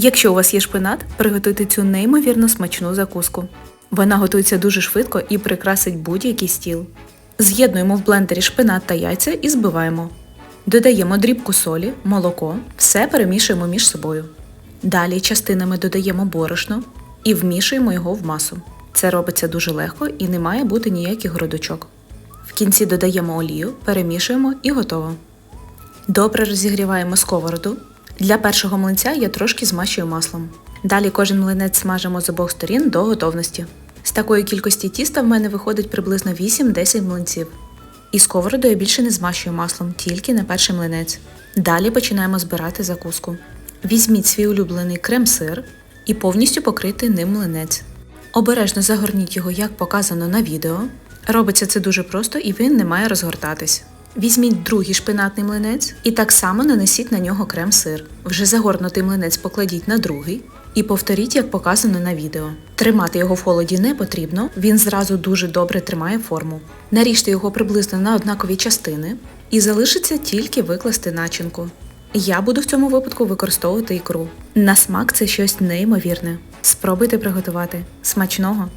Якщо у вас є шпинат, приготуйте цю неймовірно смачну закуску. Вона готується дуже швидко і прикрасить будь-який стіл. З'єднуємо в блендері шпинат та яйця і збиваємо. Додаємо дрібку солі, молоко, все перемішуємо між собою. Далі частинами додаємо борошно і вмішуємо його в масу. Це робиться дуже легко і не має бути ніяких грудочок. В кінці додаємо олію, перемішуємо і готово. Добре розігріваємо сковороду. Для першого млинця я трошки змащую маслом. Далі кожен млинець смажимо з обох сторін до готовності. З такої кількості тіста в мене виходить приблизно 8-10 млинців. І сковороду я більше не змащую маслом, тільки на перший млинець. Далі починаємо збирати закуску. Візьміть свій улюблений крем-сир і повністю покрити ним млинець. Обережно загорніть його, як показано на відео. Робиться це дуже просто і він не має розгортатись. Візьміть другий шпинатний млинець і так само нанесіть на нього крем-сир. Вже загорнутий млинець покладіть на другий і повторіть, як показано на відео. Тримати його в холоді не потрібно, він зразу дуже добре тримає форму. Наріжте його приблизно на однакові частини і залишиться тільки викласти начинку. Я буду в цьому випадку використовувати ікру. На смак це щось неймовірне. Спробуйте приготувати. Смачного!